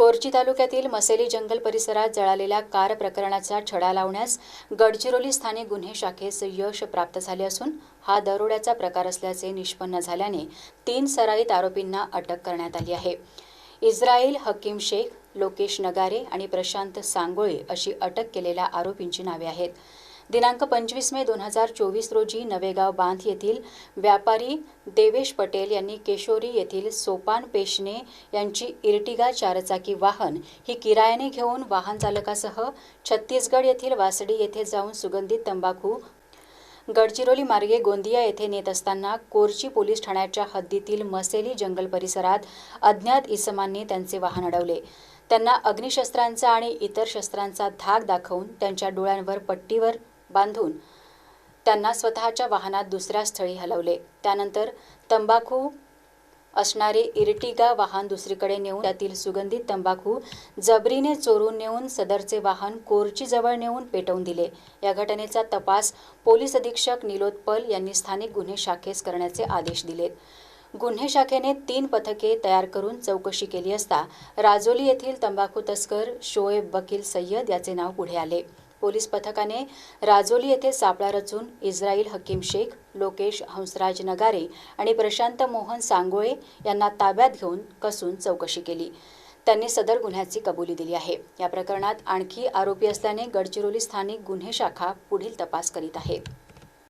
कोरची तालुक्यातील मसेली जंगल परिसरात जळालेल्या कार प्रकरणाचा छडा लावण्यास गडचिरोली स्थानिक गुन्हे शाखेस यश प्राप्त झाले असून हा दरोड्याचा प्रकार असल्याचे निष्पन्न झाल्याने तीन सराईत आरोपींना अटक करण्यात आली आहे. इस्रायल हकीम शेख लोकेश नगारे आणि प्रशांत सांगोळे अशी अटक केलेल्या आरोपींची नावे आहेत. दिनांक पंचवीस मे दोन हजार चोवीस रोजी नवेगाव बांध येथील व्यापारी देवेश पटेल यांनी केशोरी येथील सोपान पेशणे यांची इर्टिगा चारचाकी वाहन ही किरायाने घेऊन वाहन चालकासह छत्तीसगड येथील वासडी येथे जाऊन सुगंधित तंबाखू गडचिरोली मार्गे गोंदिया येथे नेत असताना कोरची पोलीस ठाण्याच्या हद्दीतील मसेली जंगल परिसरात अज्ञात इसमांनी त्यांचे वाहन अडवले. त्यांना अग्निशस्त्रांचा आणि इतर शस्त्रांचा धाक दाखवून त्यांच्या डोळ्यांवर पट्टीवर बांधून त्यांना स्वतःच्या वाहनात दुसऱ्या स्थळी हलवले. त्यानंतर तंबाखू असणारे इर्टिगा वाहन दुसरीकडे नेऊन त्यातील सुगंधित तंबाखू जबरीने चोरून नेऊन सदरचे वाहन कोरची जवळ नेऊन पेटवून दिले. या घटनेचा तपास पोलीस अधीक्षक निलोत्पल यांनी स्थानिक गुन्हे शाखेस करण्याचे आदेश दिलेत गुन्हे शाखेने तीन पथके तयार करून चौकशी केली असता राजोली येथील तंबाखू तस्कर शोएब वकील सय्यद याचे नाव पुढे आले. पोलीस पथकाने राजोली येथे सापळा रचून इस्राईल हकीम शेख लोकेश हंसराज नगारे आणि प्रशांत मोहन सांगोळे यांना ताब्यात घेऊन कसून चौकशी केली. त्यांनी सदर गुन्ह्याची कबुली दिली आहे. या प्रकरणात आणखी आरोपी असल्याने गडचिरोली स्थानिक गुन्हे शाखा पुढील तपास करीत आहे.